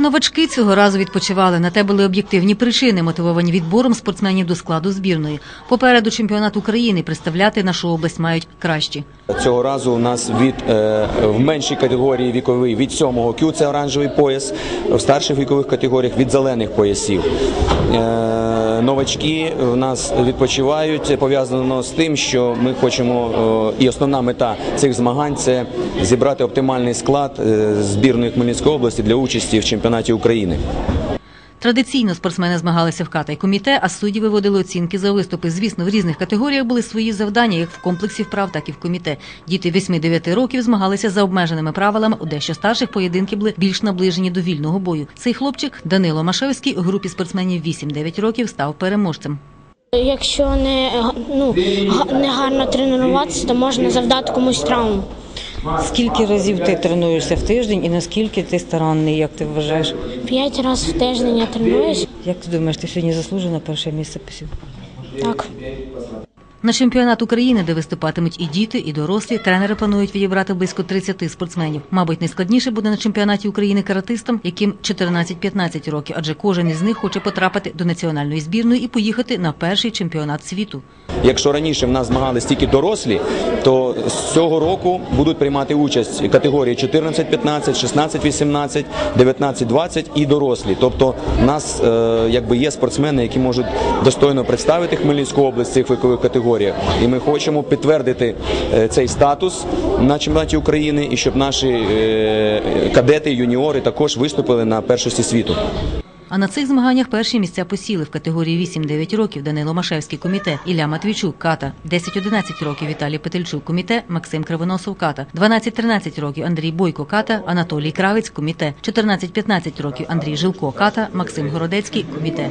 Новачки цього разу відпочивали. На те були об'єктивні причини, мотивовані відбором спортсменів до складу збірної. Попереду чемпіонат України представляти нашу область мають кращі. Цього разу у нас від е, в меншій категорії віковій від 7 кю це оранжевий пояс, в старших вікових категоріях від зелених поясів. Е, новачки в нас відпочивають. Пов'язано з тим, що ми хочемо е, і основна мета цих змагань це зібрати оптимальний склад е, збірної Хмельницької області для участі в чемпіонаті України. Традиційно спортсмени змагалися в ката й коміте, а судді виводили оцінки за виступи. Звісно, в різних категоріях були свої завдання, як в комплексі вправ, так і в коміте. Діти 8-9 років змагалися за обмеженими правилами. У дещо старших поєдинки були більш наближені до вільного бою. Цей хлопчик Данило Машевський у групі спортсменів 8-9 років став переможцем. Якщо не, ну, не гарно тренуватися, то можна завдати комусь травму. Скільки разів ти тренуєшся в тиждень і наскільки ти старанний, як ти вважаєш? П'ять разів в тиждень я тренуюсь. Як ти думаєш, ти сьогодні заслужено перше місце посів? Так. На чемпіонат України, де виступатимуть і діти, і дорослі, тренери планують відібрати близько 30 спортсменів. Мабуть, найскладніше буде на чемпіонаті України каратистам, яким 14-15 років, адже кожен із них хоче потрапити до національної збірної і поїхати на перший чемпіонат світу. Якщо раніше в нас змагались тільки дорослі, то з цього року будуть приймати участь категорії 14-15, 16-18, 19-20 і дорослі. Тобто в нас е, якби є спортсмени, які можуть достойно представити Хмельницьку область цих вікових категоріях. І ми хочемо підтвердити е, цей статус на чемпіонаті України і щоб наші е, кадети, юніори також виступили на першості світу. А на цих змаганнях перші місця посіли в категорії 8-9 років Данило Машевський коміте, Ілля Матвійчук ката, 10-11 років Віталій Петельчук коміте, Максим Кривоносов ката, 12-13 років Андрій Бойко ката, Анатолій Кравець коміте, 14-15 років Андрій Жилко ката, Максим Городецький коміте.